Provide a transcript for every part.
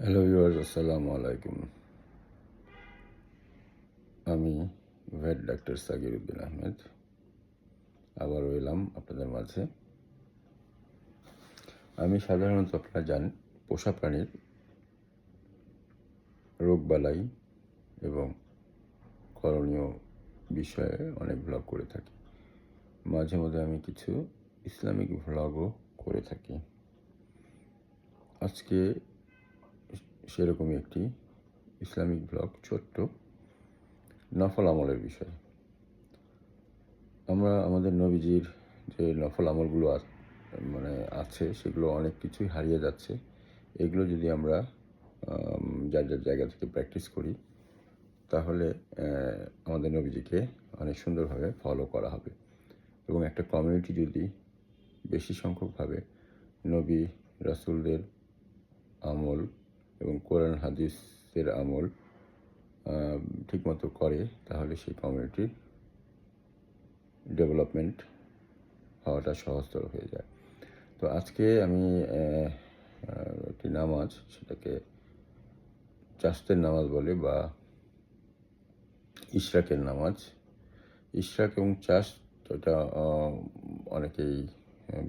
Hello viewers আসসালামু আলাইকুম আমি ভেট ডাক্তার সাকির উদ্দিন আহমেদ। আবার এলাম আপনাদের মাঝে। আমি সাধারণত আপনারা জানেন, পোষা প্রাণীর রোগবালাই এবং করণীয় বিষয়ে অনেক ভ্লগ করে থাকি। মাঝে মধ্যে আমি কিছু ইসলামিক ভ্লগও করে থাকি। আজকে সেরকমই একটি ইসলামিক ব্লগ, ছোট্ট নফল আমলের বিষয়। আমরা আমাদের নবীজির যে নফল আমলগুলো মানে আছে, সেগুলো অনেক কিছুই হারিয়ে যাচ্ছে। এগুলো যদি আমরা যার যার জায়গা থেকে প্র্যাকটিস করি, তাহলে আমাদের নবীজিকে অনেক সুন্দরভাবে ফলো করা হবে। এবং একটা কমিউনিটি যদি বেশি সংখ্যকভাবে নবী রাসুলদের আমল এবং কোরআন হাদিসের আমল ঠিকমতো করে, তাহলে সেই কমিউনিটির ডেভেলপমেন্ট হওয়াটা সহজতর হয়ে যায়। তো আজকে আমি একটি নামাজ, সেটাকে চাস্তের নামাজ বলে বা ইশরাকের নামাজ। ইশরাক এবং চাষ এটা অনেকেই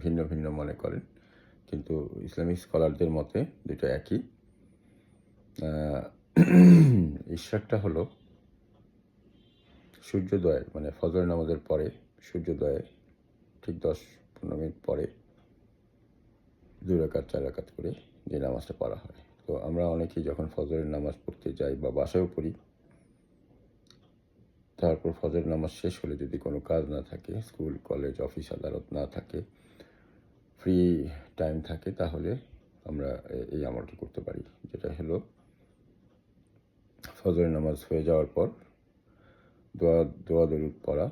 ভিন্ন ভিন্ন মনে করেন, কিন্তু ইসলামিক স্কলারদের মতে দুটো একই। ইশরাকটা হলো সূর্যোদয়ের মানে ফজর নামাজের পরে, সূর্যোদয়ের ঠিক দশ পনেরো মিনিট পরে দুই রাকাত, চার রাকাত করে যে নামাজটা পড়া হয়। তো আমরা অনেকেই যখন ফজরের নামাজ পড়তে যাই বা বাসায়ও পড়ি, তারপর ফজর নামাজ শেষ হলে যদি কোনো কাজ না থাকে, স্কুল, কলেজ, অফিস, আদালত না থাকে, ফ্রি টাইম থাকে, তাহলে আমরা এই আমলটি করতে পারি, যেটা হলো ফজরের নামাজ হয়ে যাওয়ার পর দোয়া দোয়া দরুদ পড়া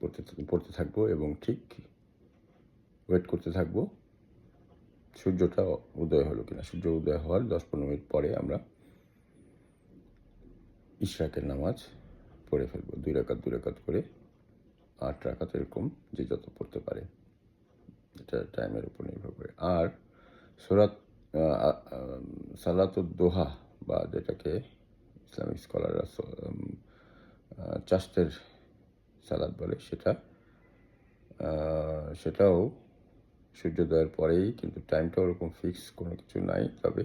পড়তে পড়তে থাকব এবং ঠিক ওয়েট করতে থাকব। সূর্যটা উদয় হলো কিনা? সূর্য উদয় হওয়ার দশ পনেরো মিনিট পরে আমরা ইশরাকের নামাজ পড়ে ফেলব। দুই রাকাত দুই রাকাত করে আট রাকাত এরকম যে যত পড়তে পারে। এটা টাইমের উপর নির্ভর করে। আর সোরাত সালাত দোহা বা যেটাকে ইসলামিক স্কলাররা চাষের সালাদ বলে সেটা। সেটাও সূর্যোদয়ের পরেই, কিন্তু টাইমটা ওরকম ফিক্স কোনো কিছু নাই। তবে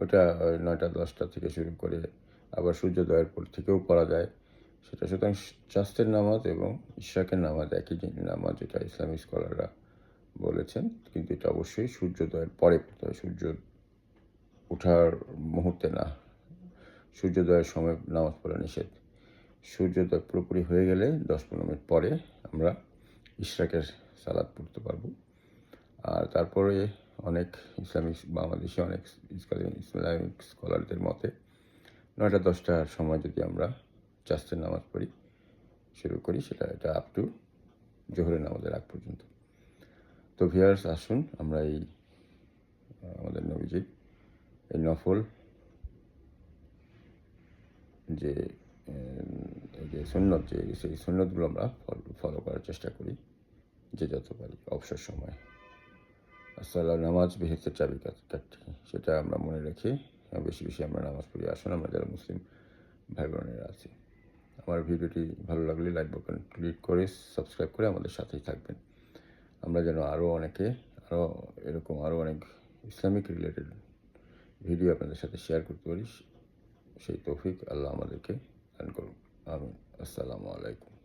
ওটা নয়টা, দশটা থেকে শুরু করে আবার সূর্যোদয়ের পর থেকেও করা যায়। সেটা সুতরাং চাষের নামাজ এবং ইশাকের নামাজ একই নামাজ এটা ইসলামিক স্কলাররা বলেছেন। কিন্তু এটা অবশ্যই সূর্যোদয়ের পরে পড়তে হয় সূর্য ওঠার মুহূর্তে না। সূর্যোদয়ের সময় নামাজ পড়া নিষেধ। সূর্যোদয় পুরোপুরি হয়ে গেলে দশ পনেরো মিনিট পরে আমরা ইশরাকের সালাদ পড়তে পারব। আর তারপরে অনেক ইসলামিক বাংলাদেশে অনেক ইসলামিক স্কলারদের মতে নয়টা দশটার সময় যদি আমরা চাষের নামাজ পড়ি, শুরু করি, সেটা এটা আপ টু জোহরের নামাজের আগ পর্যন্ত। তো ভিয়ার্স আসুন আমরা এই, আমাদের নবীজির এই নফল যে যে সুন্নত যে, সেই সুন্নতগুলো আমরা ফলো করার চেষ্টা করি, যে যত পারি, অবসর সময়। আসসালাম নামাজ বেহেস্তের চাবি কাঠি, সেটা আমরা মনে রেখে বেশি বেশি আমরা নামাজ পড়ি। আসুন, আমরা যারা মুসলিম ভাই বোনেরা আছি, আমার ভিডিওটি ভালো লাগলে লাইক বাটন ক্লিক করে সাবস্ক্রাইব করে আমাদের সাথেই থাকবেন। আমরা যেন আরও অনেকে আরও এরকম আরও অনেক ইসলামিক রিলেটেড ভিডিও আপনাদের সাথে শেয়ার করতে পারি সেই তৌফিক আল্লাহ আমাদেরকে দান করুন আমিন। আসসালামু আলাইকুম।